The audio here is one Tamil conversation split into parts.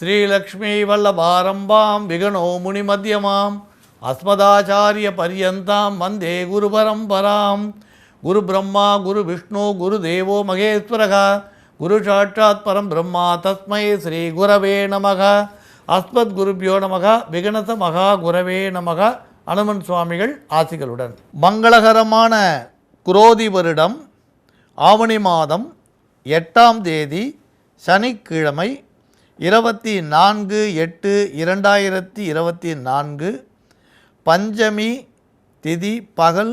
ஸ்ரீலக்ஷ்மி வல்லபாரம்பாம் விகணோ முனிமத்தியமாம் அஸ்மதாச்சாரிய பரியந்தாம் வந்தே குரு பரம்பராம் குரு பிரம்மா குரு விஷ்ணு குரு தேவோ மகேஸ்வரக. குரு சாட்சாத் பரம் பிரம்மா தஸ்மை ஸ்ரீ குரவே நமக. அஸ்மத் குருபியோ நமக விகனச மகா குரவே நமக. அனுமன் சுவாமிகள் ஆசிகளுடன். மங்களகரமான குரோதி வருடம் ஆவணி மாதம் எட்டாம் தேதி சனிக்கிழமை இருபத்தி நான்கு எட்டு இரண்டாயிரத்தி இருபத்தி நான்கு பஞ்சமி திதி பகல்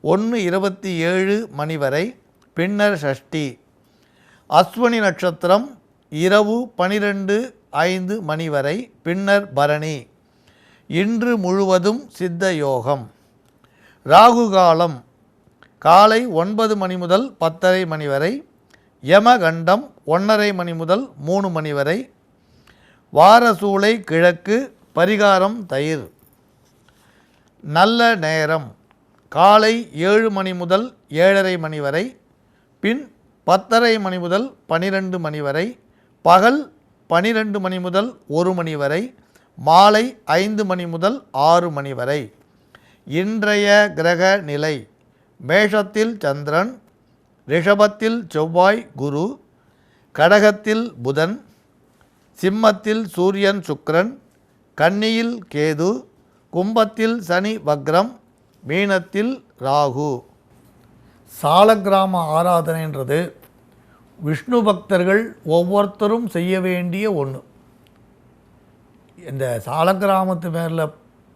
ஒன்று இருபத்தி ஏழு மணி வரை பின்னர் ஷஷ்டி. அஸ்வினி நட்சத்திரம் இரவு பனிரெண்டு ஐந்து மணி வரை பின்னர் பரணி. இன்று முழுவதும் சித்த யோகம். ராகு காலம் காலை ஒன்பது மணி முதல் பத்தரை மணி வரை யமகண்டம் ஒன்றரை மணி முதல் மூணு மணி வரை வாரசூளை கிழக்கு பரிகாரம் தயிர். நல்ல நேரம். காலை ஏழு மணி முதல் ஏழரை மணி வரை பின் பத்தரை மணி முதல் பனிரெண்டு மணி வரை பகல் பனிரெண்டு மணி முதல் ஒரு மணி வரை மாலை ஐந்து மணி முதல் ஆறு மணி வரை. இன்றைய கிரக நிலை. மேஷத்தில் சந்திரன் ரிஷபத்தில் செவ்வாய் குரு கடகத்தில் புதன் சிம்மத்தில் சூரியன் சுக்ரன் கன்னியில் கேது கும்பத்தில் சனி வக்ரம் மீனத்தில் ராகு. சாலக்கிராம ஆராதனைன்றது விஷ்ணு பக்தர்கள் ஒவ்வொருத்தரும் செய்ய வேண்டிய ஒன்று இந்த சாலக்கிராமத்து மேலே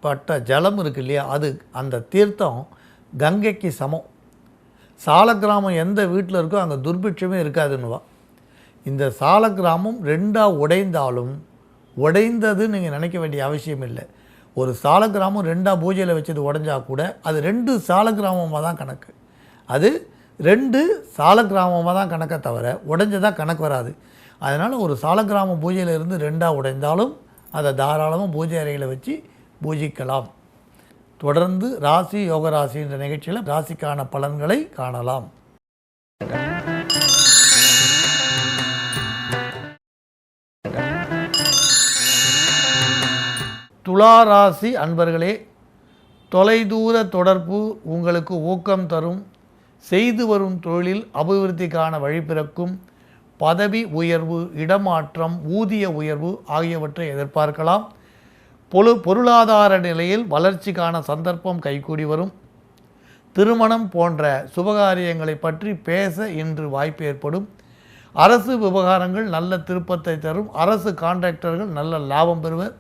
பட்ட ஜலம் இருக்கு இல்லையா அது அந்த தீர்த்தம் கங்கைக்கு சமம். சாலக்கிராமம் எந்த வீட்டில் இருக்கோ அங்கே துர்பிட்சமே இருக்காதுன்னுவா. இந்த சால கிராமம் ரெண்டாக உடைந்தாலும் உடைந்தது நீங்கள் நினைக்க வேண்டிய அவசியம் இல்லை. ஒரு சாலக்கிராமம் ரெண்டாக பூஜையில் வச்சது உடஞ்சா கூட அது ரெண்டு சால கிராமமாக தான் கணக்கு. அது ரெண்டு சால கிராமமாக தான் கணக்கை தவிர உடஞ்சதாக கணக்கு வராது. அதனால் ஒரு சாலக்கிராம பூஜையில் இருந்து ரெண்டாக உடைந்தாலும் அதை தாராளமாக பூஜை அறையில் வச்சு பூஜிக்கலாம். தொடர்ந்து ராசி யோக ராசி என்ற நிகழ்ச்சியில் ராசிக்கான பலன்களை காணலாம். துலா ராசி அன்பர்களே தொலைதூர தொடர்பு உங்களுக்கு ஊக்கம் தரும். செய்து வரும் தொழிலில் அபிவிருத்திக்கான வழிபிறக்கும் பதவி உயர்வு இடமாற்றம் ஊதிய உயர்வு ஆகியவற்றை எதிர்பார்க்கலாம். பொழு பொருளாதார நிலையில் வளர்ச்சிக்கான சந்தர்ப்பம் கைகூடி வரும். திருமணம் போன்ற சுபகாரியங்களை பற்றி பேச இன்று வாய்ப்பு ஏற்படும். அரசு விவகாரங்கள் நல்ல திருப்பத்தை தரும். அரசு கான்ட்ராக்டர்கள் நல்ல லாபம் பெறுவர்.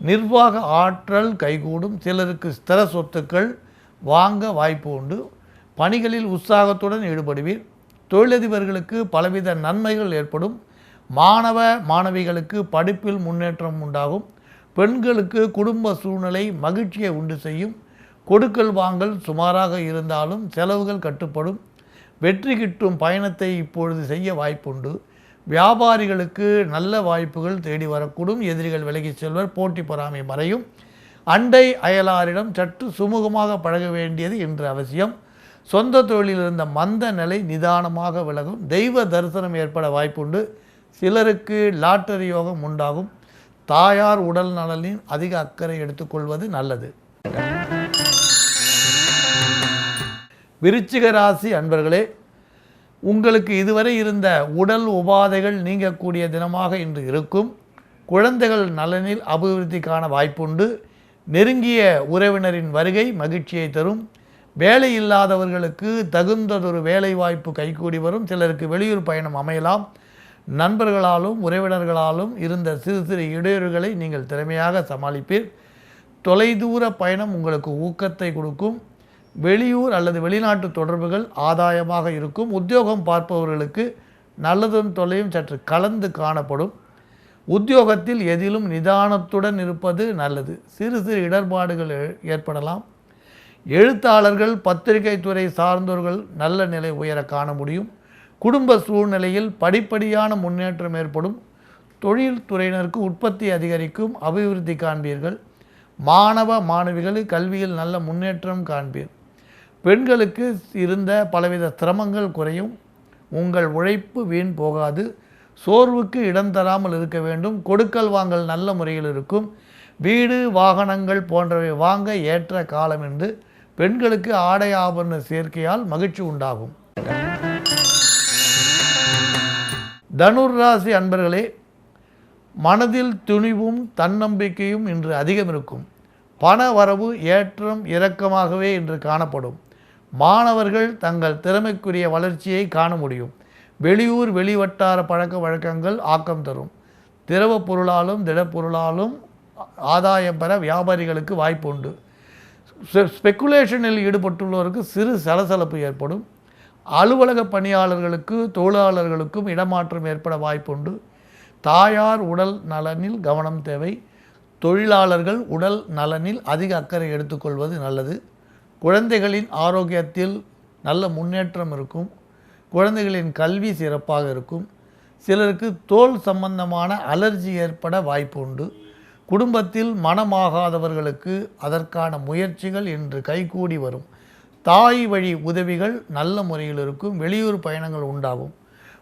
நிர்வாக ஆற்றல் கைகூடும் சிலருக்கு ஸ்திர சொத்துக்கள் வாங்க வாய்ப்பு உண்டு. பணிகளில் உற்சாகத்துடன் ஈடுபடுவீர். தொழிலதிபர்களுக்கு பலவித நன்மைகள் ஏற்படும். மாணவ மாணவிகளுக்கு படிப்பில் முன்னேற்றம் உண்டாகும். பெண்களுக்கு குடும்ப சூழ்நிலை மகிழ்ச்சியை உண்டு செய்யும். கொடுக்கல் வாங்கல் சுமாராக இருந்தாலும் செலவுகள் கட்டுப்படும். வெற்றி கிட்டும் பயணத்தை இப்பொழுது செய்ய வாய்ப்புண்டு. வியாபாரிகளுக்கு நல்ல வாய்ப்புகள் தேடி வரக்கூடும். எதிரிகள் விலகிச் செல்வர் போட்டி பொறாமை மறையும். அண்டை அயலாரிடம் சற்று சுமூகமாக பழக வேண்டியது இன்று அவசியம். சொந்த தொழிலில் இருந்த மந்த நிலை நிதானமாக விலகும். தெய்வ தரிசனம் ஏற்பட வாய்ப்புண்டு. சிலருக்கு லாட்டரி யோகம் உண்டாகும். தாயார் உடல் நலனின் அதிக அக்கறை எடுத்துக்கொள்வது நல்லது. விருச்சிக ராசி அன்பர்களே உங்களுக்கு இதுவரை இருந்த உடல் உபாதைகள் நீங்கக்கூடிய தினமாக இன்று இருக்கும். குழந்தைகள் நலனில் அபிவிருத்திக்கான வாய்ப்புண்டு. நெருங்கிய உறவினரின் வருகை மகிழ்ச்சியை தரும். வேலை இல்லாதவர்களுக்கு தகுந்ததொரு வேலை வாய்ப்பு கைகூடி வரும். சிலருக்கு வெளியூர் பயணம் அமையலாம். நண்பர்களாலும் உறவினர்களாலும் இருந்த சிறு சிறு இடையூறுகளை நீங்கள் திறமையாக சமாளிப்பீர். தொலைதூர பயணம் உங்களுக்கு ஊக்கத்தை கொடுக்கும். வெளியூர் அல்லது வெளிநாட்டு தொடர்புகள் ஆதாயமாக இருக்கும். உத்தியோகம் பார்ப்பவர்களுக்கு நல்லதும் தொல்லையும் சற்று கலந்து காணப்படும். உத்தியோகத்தில் எதிலும் நிதானத்துடன் இருப்பது நல்லது. சிறு சிறு இடர்பாடுகள் ஏ- ஏற்படலாம். எழுத்தாளர்கள் பத்திரிகை துறை சார்ந்தோர்கள் நல்ல நிலை உயர காண முடியும். குடும்ப சூழ்நிலையில் படிப்படியான முன்னேற்றம் ஏற்படும். தொழில் துறையினருக்கு உற்பத்தி அதிகரிக்கும். அபிவிருத்தி காண்பீர்கள். மாணவ மாணவிகள் கல்வியில் நல்ல முன்னேற்றம் காண்பீர். பெண்களுக்கு இருந்த பலவித சிரமங்கள் குறையும். உங்கள் உழைப்பு வீண் போகாது. சோர்வுக்கு இடம் தராமல் இருக்க வேண்டும். கொடுக்கல் வாங்கல் நல்ல முறையில் இருக்கும். வீடு வாகனங்கள் போன்றவை வாங்க ஏற்ற காலம் என்று பெண்களுக்கு ஆடை ஆபரண சேர்க்கையால் மகிழ்ச்சி உண்டாகும். தனுர் ராசி அன்பர்களே மனதில் துணிவும் தன்னம்பிக்கையும் இன்று அதிகம் இருக்கும் பண வரவு ஏற்றம் இறக்கமாகவே இன்று காணப்படும். மாணவர்கள் தங்கள் திறமைக்குரிய வளர்ச்சியை காண முடியும். வெளியூர் வெளிவட்டார பழக்க வழக்கங்கள் ஆக்கம் தரும். திரவ பொருளாலும் திடப்பொருளாலும் ஆதாயம் பெற வியாபாரிகளுக்கு வாய்ப்புண்டு. ஸ்பெக்குலேஷனில் ஈடுபட்டுள்ளவருக்கு சிறு சலசலப்பு ஏற்படும். அலுவலக பணியாளர்களுக்கு தொழிலாளர்களுக்கும் இடமாற்றம் ஏற்பட வாய்ப்புண்டு. தாயார் உடல் நலனில் கவனம் தேவை. தொழிலாளர்கள் உடல் நலனில் அதிக அக்கறை எடுத்துக்கொள்வது நல்லது. குழந்தைகளின் ஆரோக்கியத்தில் நல்ல முன்னேற்றம் இருக்கும். குழந்தைகளின் கல்வி சிறப்பாக இருக்கும். சிலருக்கு தோல் சம்பந்தமான அலர்ஜி ஏற்பட வாய்ப்பு உண்டு. குடும்பத்தில் மனமாகாதவர்களுக்கு அதற்கான முயற்சிகள் இன்று கைகூடி வரும். தாய் வழி உதவிகள் நல்ல முறையில் இருக்கும். வெளியூர் பயணங்கள் உண்டாகும்.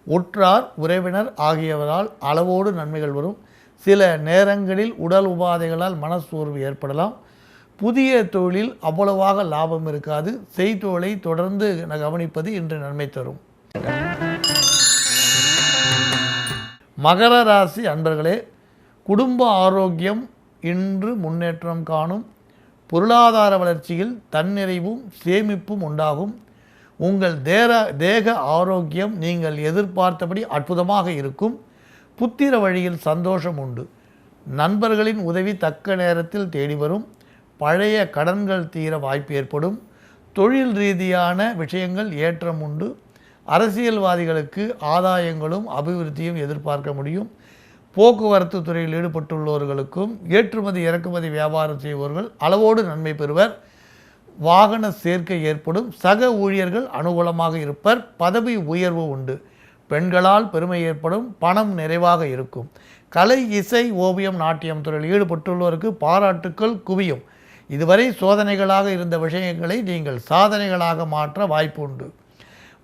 உற்றார் உறவினர் ஆகியவரால் அளவோடு நன்மைகள் வரும். சில நேரங்களில் உடல் உபாதைகளால் மனசோர்வு ஏற்படலாம். புதிய தொழில் அவ்வளவாக லாபம் இருக்காது. செய்தொழிலை தொடர்ந்து கவனிப்பது இன்று நன்மை தரும். மகர ராசி அன்பர்களே குடும்ப ஆரோக்கியம் இன்று முன்னேற்றம் காணும். பொருளாதார வளர்ச்சியில் தன்னிறைவும் சேமிப்பும் உண்டாகும். உங்கள் தேர தேக ஆரோக்கியம் நீங்கள் எதிர்பார்த்தபடி அற்புதமாக இருக்கும். புத்திர வழியில் சந்தோஷம் உண்டு. நண்பர்களின் உதவி தக்க நேரத்தில் தேடி வரும். பழைய கடன்கள் தீர வாய்ப்பு ஏற்படும். தொழில் ரீதியான விஷயங்கள் ஏற்றம் உண்டு. அரசியல்வாதிகளுக்கு ஆதாயங்களும் அபிவிருத்தியும் எதிர்பார்க்க முடியும். போக்குவரத்து துறையில் ஈடுபட்டுள்ளவர்களுக்கும் ஏற்றுமதி இறக்குமதி வியாபாரம் செய்பவர்கள் அளவோடு நன்மை பெறுவர். வாகன சேர்க்கை ஏற்படும். சக ஊழியர்கள் அனுகூலமாக இருப்பர். பதவி உயர்வு உண்டு. பெண்களால் பெருமை ஏற்படும். பணம் நிறைவாக இருக்கும். கலை இசை ஓவியம் நாட்டியம் துறையில் ஈடுபட்டுள்ளவருக்கு பாராட்டுக்கள் குவியும். இதுவரை சோதனைகளாக இருந்த விஷயங்களை நீங்கள் சாதனைகளாக மாற்ற வாய்ப்பு உண்டு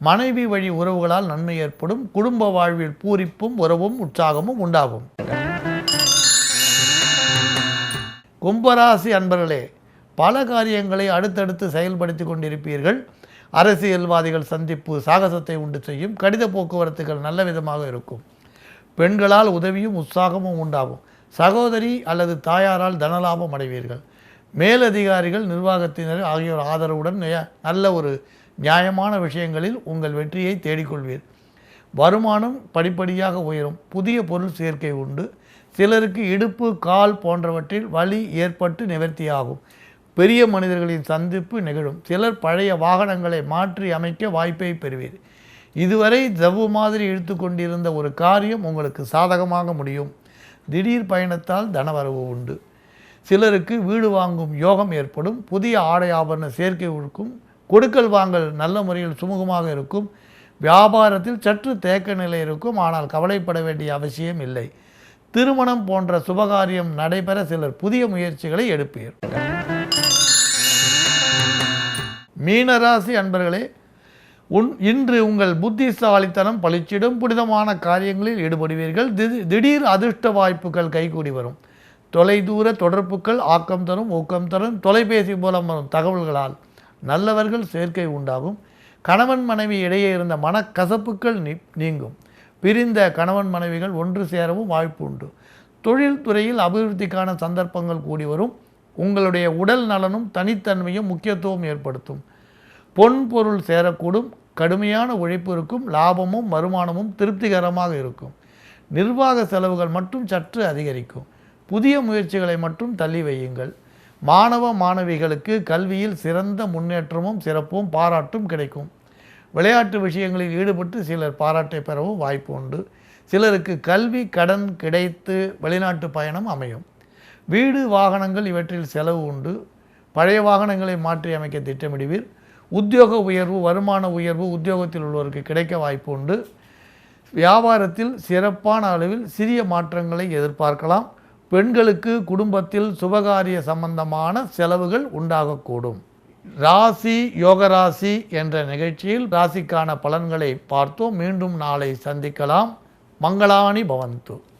மனைவி வழி உறவுகளால் நன்மை ஏற்படும் குடும்ப வாழ்வில் பூரிப்பும் உறவும் உற்சாகமும் உண்டாகும். கும்பராசி அன்பர்களே பல காரியங்களை அடுத்தடுத்து செயல்படுத்தி கொண்டிருப்பீர்கள். அரசியல்வாதிகள் சந்திப்பு சாகசத்தை உண்டு செய்யும் கடித போக்குவரத்துகள் நல்ல விதமாக இருக்கும். பெண்களால் உதவியும் உற்சாகமும் உண்டாகும். சகோதரி அல்லது தாயாரால் தனலாபம் அடைவீர்கள். மேலதிகாரிகள் நிர்வாகத்தினர் ஆகியோர் ஆதரவுடன் நல்ல ஒரு நியாயமான விஷயங்களில் உங்கள் வெற்றியை தேடிக்கொள்வீர். வருமானம் படிப்படியாக உயரும். புதிய பொருள் சேர்க்கை உண்டு. சிலருக்கு இடுப்பு கால் போன்றவற்றில் வலி ஏற்பட்டு நிவர்த்தியாகும். பெரிய மனிதர்களின் சந்திப்பு நிகழும். சிலர் பழைய வாகனங்களை மாற்றி அமைக்க வாய்ப்பை பெறுவீர். இதுவரை ஜவ்வு மாதிரி இழுத்து கொண்டிருந்த ஒரு காரியம் உங்களுக்கு சாதகமாக முடியும். திடீர் பயணத்தால் தனவரவு உண்டு. சிலருக்கு வீடு வாங்கும் யோகம் ஏற்படும் புதிய ஆடை ஆபரண சேர்க்கை இருக்கும் கொடுக்கல் வாங்கல் நல்ல முறையில் சுமூகமாக இருக்கும் வியாபாரத்தில் சற்று தேக்க நிலை இருக்கும் ஆனால் கவலைப்பட வேண்டிய அவசியம் இல்லை. திருமணம் போன்ற சுபகாரியம் நடைபெற சிலர் புதிய முயற்சிகளை எடுப்பீர். மீனராசி அன்பர்களே உன் இன்று உங்கள் புத்திசாலித்தனம் பளிச்சிடும் புனிதமான காரியங்களில் ஈடுபடுவீர்கள் திடீர் அதிர்ஷ்ட வாய்ப்புகள் கைகூடி வரும். தொலைதூர தொடர்புகள் ஆக்கம் தரும் ஊக்கம் தரும் தொலைபேசி மூலம் வரும் தகவல்களால் நல்லவர்கள் சேர்க்கை உண்டாகும். கணவன் மனைவி இடையே இருந்த மனக்கசப்புகள் நீ நீங்கும். பிரிந்த கணவன் மனைவிகள் ஒன்று சேரவும் வாய்ப்பு உண்டு. தொழில்துறையில் அபிவிருத்திக்கான சந்தர்ப்பங்கள் கூடி வரும். உங்களுடைய உடல் நலனும் தனித்தன்மையும் முக்கியத்துவம் ஏற்படுத்தும். பொன் பொருள் சேரக்கூடும். கடுமையான உழைப்பு இருக்கும். லாபமும் வருமானமும் திருப்திகரமாக இருக்கும். நிர்வாக செலவுகள் மட்டும் சற்று அதிகரிக்கும். புதிய முயற்சிகளை மட்டும் தள்ளி வையுங்கள். மாணவ மாணவிகளுக்கு கல்வியில் சிறந்த முன்னேற்றமும் சிறப்பும் பாராட்டும் கிடைக்கும். விளையாட்டு விஷயங்களில் ஈடுபட்டு சிலர் பாராட்டை பெறவும் வாய்ப்பு உண்டு. சிலருக்கு கல்வி கடன் கிடைத்து வெளிநாட்டு பயணம் அமையும். வீடு வாகனங்கள் இவற்றில் செலவு உண்டு. பழைய வாகனங்களை மாற்றி அமைக்க திட்டமிடுவீர். உத்தியோக உயர்வு வருமான உயர்வு உத்தியோகத்தில் உள்ளவருக்கு கிடைக்க வாய்ப்பு உண்டு. வியாபாரத்தில் சிறப்பான அளவில் சிறிய மாற்றங்களை எதிர்பார்க்கலாம். பெண்களுக்கு குடும்பத்தில் சுபகாரிய சம்பந்தமான செலவுகள் உண்டாகக்கூடும். ராசி யோகராசி என்ற நிகழ்ச்சியில் ராசிக்கான பலன்களை பார்த்தோம். மீண்டும் நாளை சந்திக்கலாம். மங்களானி பவந்து.